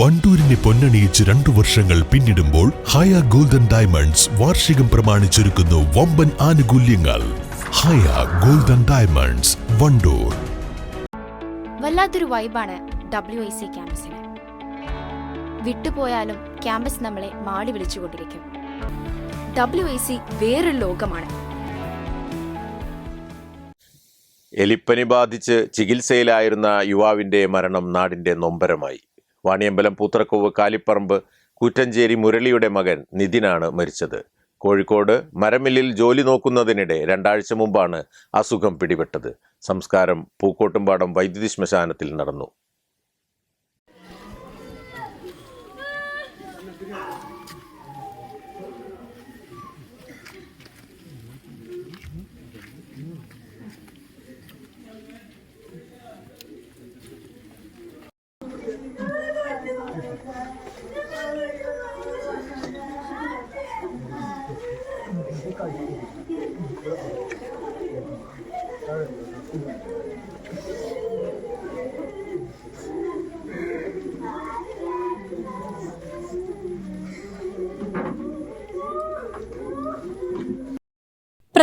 വണ്ടൂരിനെ പൊന്നണിയിച്ച് രണ്ടു വർഷങ്ങൾ പിന്നിടുമ്പോൾ ഹയ ഗോൾഡൻ ഡയമണ്ട്സ് വാർഷികം പ്രമാണിച്ചൊരുക്കുന്നു വമ്പൻ ആനുകൂല്യങ്ങൾ. Haya golden diamonds Wandoor. വല്ലാത്തൊരു വൈബാണ് ഡബ്ല്യു ഐ സി ക്യാമ്പസിന്. വിട്ടുപോയാലും ക്യാമ്പസ് നമ്മളെ മാടി വിളിച്ചുകൊണ്ടിരിക്കും. ഡബ്ല്യു ഐ സി വേറൊരു ലോകമാണ്. എലിപ്പനി ബാധിച്ച് ചികിത്സയിലായിരുന്ന യുവാവിന്റെ മരണം നാടിന്റെ നൊമ്പരമായി. വാണിയമ്പലം പൂത്തറക്കോവ് കാലിപ്പറമ്പ് കൂറ്റഞ്ചേരി മുരളിയുടെ മകൻ നിതിനാണ് മരിച്ചത്. കോഴിക്കോട് മരമില്ലിൽ ജോലി നോക്കുന്നതിനിടെ രണ്ടാഴ്ച മുമ്പാണ് അസുഖം പിടിപെട്ടത്. സംസ്കാരം പൂക്കോട്ടുംപാടം വൈദ്യുതി ശ്മശാനത്തിൽ നടന്നു.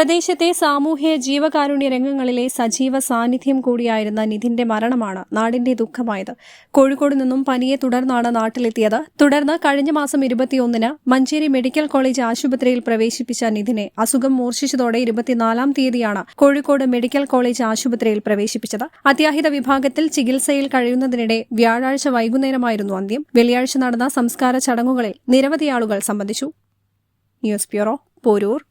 പ്രദേശത്തെ സാമൂഹ്യ ജീവകാരുണ്യ രംഗങ്ങളിലെ സജീവ സാന്നിധ്യം കൂടിയായിരുന്ന നിധിന്റെ മരണമാണ് നാടിന്റെ ദുഃഖമായത്. കോഴിക്കോട് നിന്നും പനിയെ തുടർന്നാണ് നാട്ടിലെത്തിയത്. തുടർന്ന് കഴിഞ്ഞ മാസം ഇരുപത്തിയൊന്നിന് മഞ്ചേരി മെഡിക്കൽ കോളേജ് ആശുപത്രിയിൽ പ്രവേശിപ്പിച്ച നിധിനെ അസുഖം മൂർച്ഛിച്ചതോടെ ഇരുപത്തിനാലാം തീയതിയാണ് കോഴിക്കോട് മെഡിക്കൽ കോളേജ് ആശുപത്രിയിൽ പ്രവേശിപ്പിച്ചത്. അത്യാഹിത വിഭാഗത്തിൽ ചികിത്സയിൽ കഴിയുന്നതിനിടെ വ്യാഴാഴ്ച വൈകുന്നേരമായിരുന്നു അന്ത്യം. വെള്ളിയാഴ്ച നടന്ന സംസ്കാര ചടങ്ങുകളിൽ നിരവധി ആളുകൾ സംബന്ധിച്ചു. News bureau Poroor.